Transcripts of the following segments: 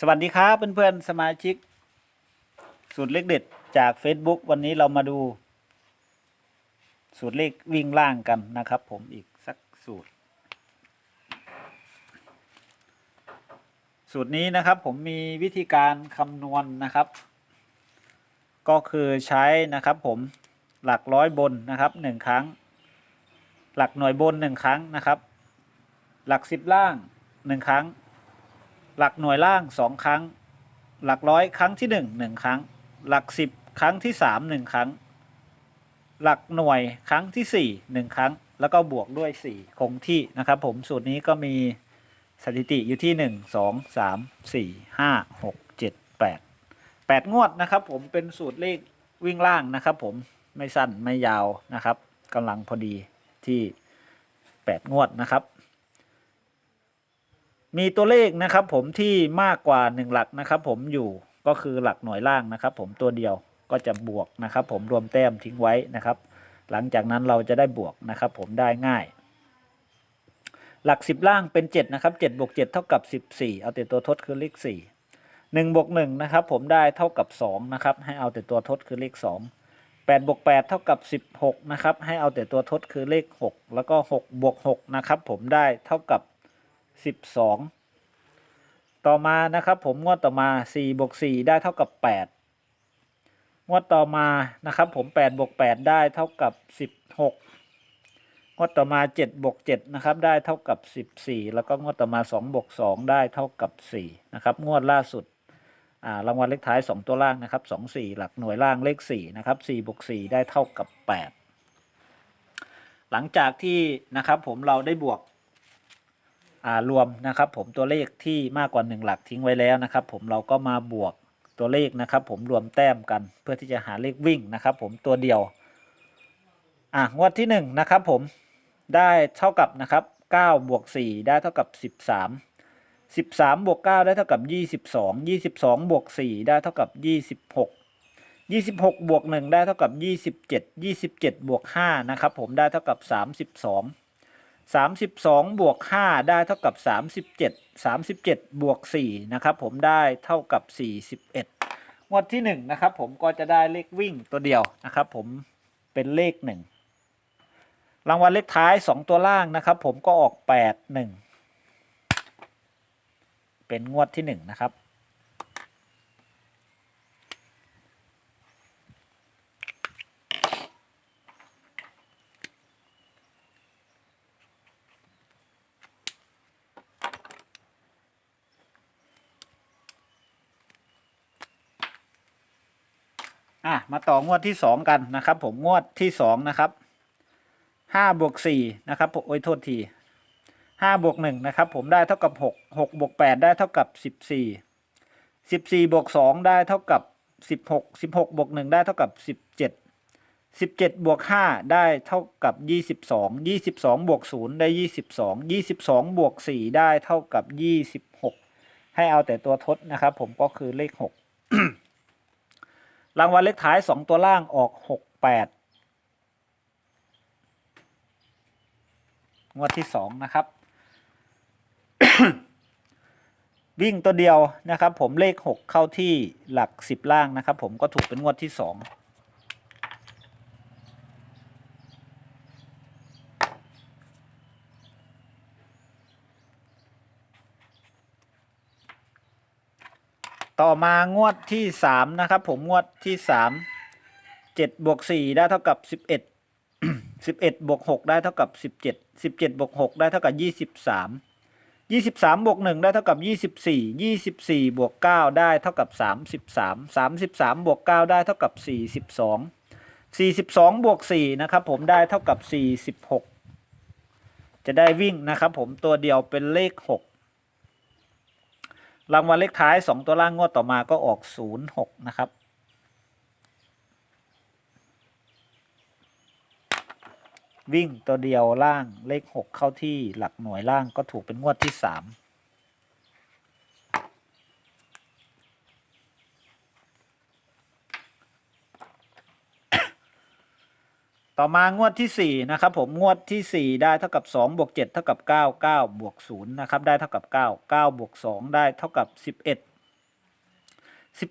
สวัสดีครับเพื่อนๆสมาชิก สูตรเลขเด็ดจาก Facebook วันนี้เรามาดู สูตรเลขวิ่งล่างกันนะครับ ผมอีกสักสูตร สูตรนี้นะครับผมมีวิธีการคำนวณนะครับ ก็คือใช้นะครับผมหลักร้อยบนนะครับหนึ่งครั้ง หลักหน่วยบนหนึ่งครั้งนะครับ หลักสิบล่างหนึ่งครั้ง หลักหน่วยล่างสองครั้ง หลักร้อยครั้งที่หนึ่งหนึ่งครั้ง หลักสิบครั้งที่สามหนึ่งครั้ง หลักหน่วยครั้งที่สี่หนึ่งครั้ง แล้วก็บวกด้วยสี่คงที่นะครับผมสูตรนี้ก็มีสถิติอยู่ที่หนึ่งสองสามสี่ห้าหกเจ็ดแปดแปดงวดนะครับผมเป็นสูตรเลขวิ่งล่างนะครับผมไม่สั้นไม่ยาวนะครับกำลังพอดีที่แปดงวดนะครับ มีตัวเลขนะครับผมที่มากกว่า 1 หลักนะครับผมอยู่ก็คือหลักหน่วยล่างนะครับผมตัวเดียวก็จะบวกนะครับผมรวมแต้มทิ้งไว้นะครับ หลังจากนั้นเราจะได้บวกนะครับผมได้ง่าย หลัก 10 ล่างเป็น 7 นะครับ7บวก7เท่ากับ 14 เอาแต่ตัวทดคือเลข4 1บวก1นะครับผมได้เท่ากับ2นะครับให้เอาแต่ตัวทดคือเลข 2 8บวก8เท่ากับ 16 นะครับ ให้เอาแต่ตัวทดคือเลข 6 แล้วก็ 6 บวก 6 นะครับ ผมได้เท่ากับ 12ต่อมานะครับผมงวดต่อมา4บวก4ได้เท่ากับ8งวดต่อมานะครับผม8บวก8ได้เท่ากับ16งวดต่อมา7บวก7นะครับได้เท่ากับ14แล้วก็งวดต่อมา2บวก2ได้เท่ากับ4นะครับงวดล่าสุดรางวัลเลขท้าย 2 ตัวล่างนะครับ2 4 หลักหน่วยล่างเลข4นะครับ4บวก4ได้เท่ากับ 8 หลังจากที่นะครับผมเราได้บวก รวมนะครับผมตัวเลขที่มากกว่า 1 หลักทิ้งไว้แล้วนะครับ ผมเราก็มาบวกตัวเลขนะครับ ผมรวมแต้มกันเพื่อที่จะหาเลขวิ่งนะครับ ผมตัวเดียวอะงวดที่1นะครับผมได้เท่ากับนะครับ9บวก4ได้เท่ากับ 13 13บวก9ได้เท่ากับ 22 22บวก4ได้เท่ากับ 26 26บวก1ได้เท่ากับ 27 27บวก5นะครับผมได้เท่ากับ 32 สามสิบสองบวกห้าได้เท่ากับสามสิบเจ็ดสามสิบเจ็ดบวกสี่นะครับ ผมได้เท่ากับสี่สิบเอ็ดงวดที่หนึ่งนะครับ ผมก็จะได้เลขวิ่งตัวเดียวนะครับ ผมเป็นเลขหนึ่งรางวัลเลขท้ายสองตัวล่างนะครับ ผมก็ออกแปดหนึ่งเป็นงวดที่หนึ่งนะครับ อะมาต่องวดที่สองกันนะครับ ผมงวดที่สองนะครับห้าบวกสี่นะครับผมโอ้ยโทษทีห้าบวกหนึ่งนะครับผมได้เท่ากับหกหกบวกแปดได้เท่ากับสิบสี่สิบสี่บวกสองได้เท่ากับสิบหกสิบหกบวกหนึ่งได้เท่ากับสิบเจ็ดสิบเจ็ดบวกห้าได้เท่ากับยี่สิบสองยี่สิบสองบวกศูนย์ได้ยี่สิบสองยี่สิบสองบวกสี่ได้เท่ากับยี่สิบหกให้เอาแต่ตัวทดนะครับผมก็คือเลขหก รางวัลเลขท้ายสองตัวล่างออกหกแปดงวดที่สองนะครับ วิ่งตัวเดียวนะครับ ผมเลขหกเข้าที่หลักสิบล่างนะครับ ผมก็ถูกเป็นงวดที่สอง ต่อมางวดที่สามนะครับ ผมงวดที่สามเจ็ดบวกสี่ได้เท่ากับสิบเอ็ดสิบเอ็ดบวกหกได้เท่ากับสิบเจ็ดสิบเจ็ดบวกหกได้เท่ากับยี่สิบสามยี่สิบสามบวกหนึ่งได้เท่ากับยี่สิบสี่ยี่สิบสี่บวกเก้าได้เท่ากับสามสิบสามสามสิบสามบวกเก้าได้เท่ากับสี่สิบสองสี่สิบสองบวกสี่นะครับ ผมได้เท่ากับสี่สิบหกจะได้วิ่งนะครับ ผมตัวเดียวเป็นเลขหก รางวัลเลขท้าย 2 ตัวล่างงวดต่อมาก็ออก 06 นะครับ วิ่งตัวเดียวล่างเลข 6 เข้าที่หลักหน่วยล่างก็ถูกเป็นงวดที่ 3 ต่อมางวดที่4นะครับผมงวดที่ 4 ได้เท่ากับ2บวก7เท่ากับ9 9บวก0นะครับได้เท่ากับ 9 9บวก2ได้เท่ากับ 11สิบ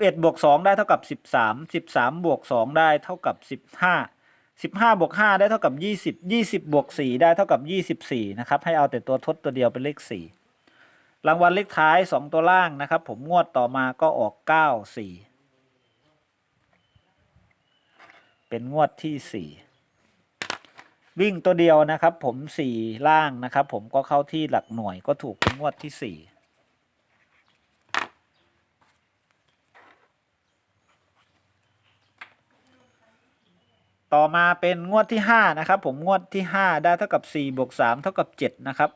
เอ็ดบวกสองได้เท่ากับสิบสามสิบสามบวกสองได้เท่ากับสิบห้าสิบห้าบวกห้าได้เท่ากับยี่สิบยี่สิบบวกสี่ได้เท่ากับยี่สิบสี่นะครับให้เอาแต่ตัวทดตัวเดียวเป็นเลขสี่รางวัลเลขท้ายสองตัวล่างนะครับผมงวดต่อมาก็ออกเก้าสี่เป็นงวดที่สี่ วิ่งตัวเดียวนะครับ ผมสี่ล่างนะครับ ผมก็เข้าที่หลักหน่วยก็ถูกงวดที่สี่ต่อมาเป็นงวดที่ห้านะครับ ผมงวดที่ห้าได้เท่ากับสี่บวกสามเท่ากับเจ็ดนะครับ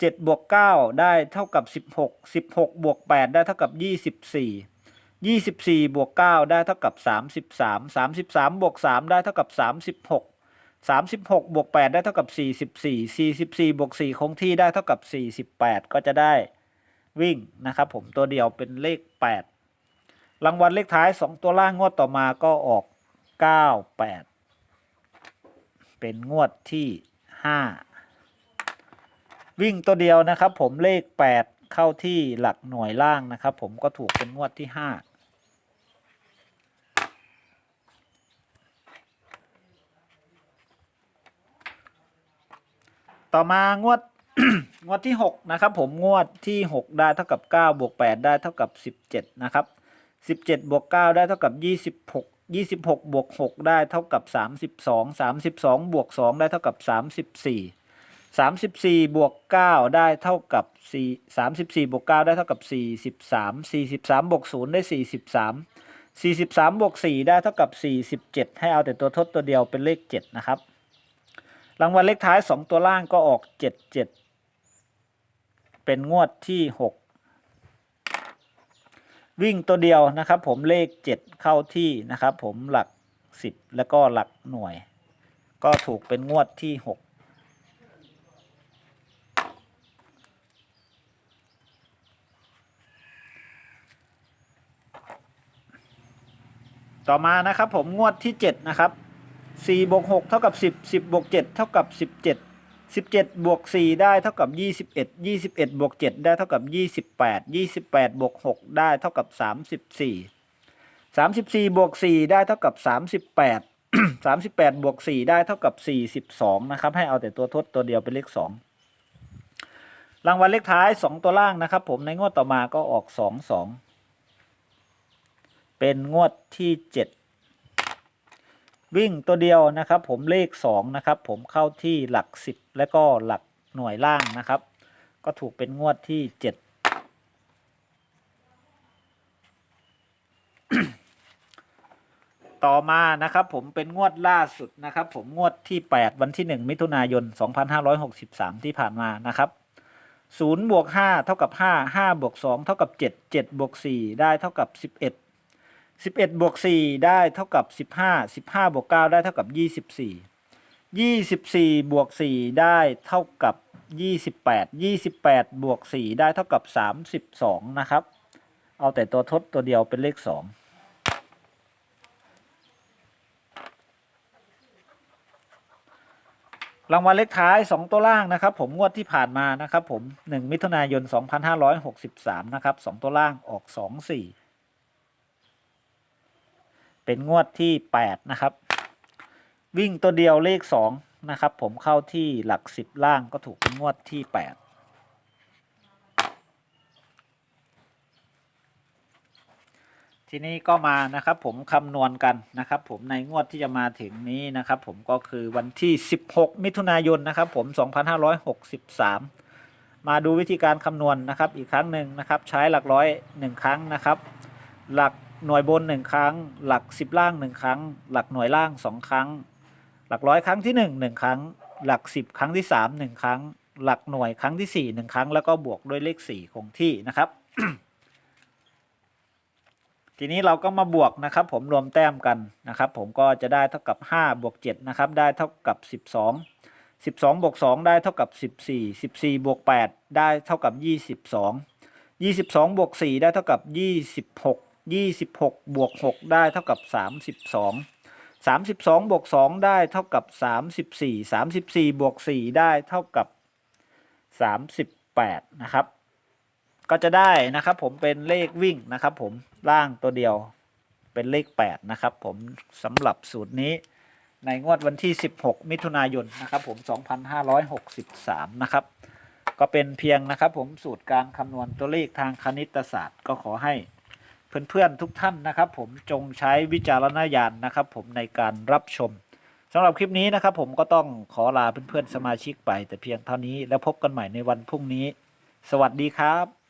เจ็ดบวกเก้าได้เท่ากับสิบหกสิบหกบวกแปดได้เท่ากับยี่สิบสี่ยี่สิบสี่บวกเก้าได้เท่ากับสามสิบสามสามสิบสามบวกสามได้เท่ากับสามสิบหก 36 บวก 8 ได้เท่ากับ 44 44 บวก 4 คงที่ได้เท่ากับ 48 ก็จะได้วิ่งนะครับผมตัวเดียวเป็นเลข 8 รางวัลเลขท้าย 2 ตัวล่างงวดต่อมาก็ออก 98 เป็นงวดที่ 5 วิ่งตัวเดียวนะครับผมเลข 8 เข้าที่หลักหน่วยล่างนะครับผมก็ถูกเป็นงวดที่ 5 ต่อมางวด งวดที่หกนะครับ ผมงวดที่หกได้เท่ากับเก้าบวกแปดได้เท่ากับสิบเจ็ดนะครับสิบเจ็ดบวกเก้าได้เท่ากับยี่สิบหกยี่สิบหกบวกหกได้เท่ากับสามสิบสองสามสิบสองบวกสองได้เท่ากับสามสิบสี่สามสิบสี่บวกเก้าได้เท่ากับสี่สามสิบสี่บวกเก้าได้เท่ากับสี่สิบสามสี่สิบสามบวกศูนย์ได้สี่สิบสามสี่สิบสามบวกสี่ได้เท่ากับสี่สิบเจ็ดให้เอาแต่ตัวทดตัวเดียวเป็นเลขเจ็ดนะครับ รางวัลเลขท้ายสองตัวล่างก็ออกเจ็ดเจ็ดเป็นงวดที่หกวิ่งตัวเดียวนะครับ ผมเลขเจ็ดเข้าที่นะครับ ผมหลักสิบแล้วก็หลักหน่วย ก็ถูกเป็นงวดที่หกต่อมานะครับผมงวดที่เจ็ดนะครับ สี่บวกหกเท่ากับสิบสิบบวกเจ็ดเท่ากับสิบเจ็ดสิบเจ็ดบวกสี่ได้เท่ากับยี่สิบเอ็ดยี่สิบเอ็ดบวกเจ็ดได้เท่ากับยี่สิบแปดยี่สิบแปดบวกหกได้เท่ากับสามสิบสี่สามสิบสี่บวกสี่ได้เท่ากับสามสิบแปดสามสิบแปดบวกสี่ได้เท่ากับสี่สิบสองนะครับ ให้เอาแต่ตัวทดตัวเดียวเป็นเลขสองรางวัลเลขท้ายสองตัวล่างนะครับ ผมในงวดต่อมาก็ออกสองสองเป็นงวดที่เจ็ด วิ่งตัวเดียวนะครับ ผมเลขสองนะครับผมเข้าที่หลักสิบและก็หลักหน่วยล่างนะครับ ก็ถูกเป็นงวดที่เจ็ดต่อมานะครับผมเป็นงวดล่าสุดนะครับผมงวดที่ 8 วันที่ 1 มิถุนายน 2563 ที่ผ่านมานะครับ0บวก5เท่ากับ 5 5บวก2เท่ากับ 7 7บวก4ได้เท่ากับ 11 11บวก4ได้เท่ากับ 15 15บวก9ได้เท่ากับ 24 24บวก4ได้เท่ากับ 28 28บวก4ได้เท่ากับ 32 นะครับ เอาแต่ตัวทดตัวเดียวเป็นเลข 2รางวัลเลขท้าย 2 ตัวล่างนะครับ ผมงวดที่ผ่านมานะครับ ผม 1 มิถุนายน 2563 นะครับ 2 ตัวล่างออก 2 4 เป็นงวดที่ 8 นะครับ วิ่งตัวเดียวเลข 2 นะครับ ผมเข้าที่หลัก 10 ล่างก็ถูกเป็นงวดที่ 8ทีนี้ก็มานะครับผมคำนวณกันนะครับ ผมในงวดที่จะมาถึงนี้นะครับ ผมก็คือวันที่ 16 มิถุนายนนะครับ ผม 2563 มาดูวิธีการคำนวณนะครับ อีกครั้งหนึ่งนะครับ ใช้หลักร้อยหนึ่งครั้งนะครับ หลัก หน่วยบนหนึ่งครั้ง หลักสิบล่างหนึ่งครั้ง หลักหน่วยล่างสองครั้ง หลักร้อยครั้งที่หนึ่งหนึ่งครั้ง หลักสิบครั้งที่สามหนึ่งครั้ง หลักหน่วยครั้งที่สี่หนึ่งครั้ง แล้วก็บวกด้วยเลขสี่คงที่นะครับ ทีนี้เราก็มาบวกนะครับ ผมรวมแต้มกันนะครับ ผมก็จะได้เท่ากับ5บวก7นะครับ ได้เท่ากับ12 12บสองบวก2ได้เท่ากับ14 14บวก8ได้เท่ากับ22 22บองยี่สิบสองบวก4ได้เท่ากับ26 26บหก ยี่สิบหกบวก6ได้เท่ากับ32 32บสองสามสิบสองบวก2ได้เท่ากับ34 34บสี่สามสิบสี่บวก4ได้เท่ากับ38นะครับ ก็จะได้นะครับผมเป็นเลขวิ่งนะครับผมล่างตัวเดียวเป็นเลข8นะครับผมสำหรับสูตรนี้ในงวดวันที่ 16 มิถุนายนนะครับผม 2563 นะครับ ก็เป็นเพียงนะครับผมสูตรการคำนวณตัวเลขทางคณิตศาสตร์ก็ขอให้ เพื่อนๆทุกท่านนะครับ ผมจงใช้วิจารณญาณนะครับ ผมในการรับชมสำหรับคลิปนี้นะครับ ผมก็ต้องขอลาเพื่อนๆสมาชิกไป แต่เพียงเท่านี้แล้วพบกันใหม่ในวันพรุ่งนี้ สวัสดีครับ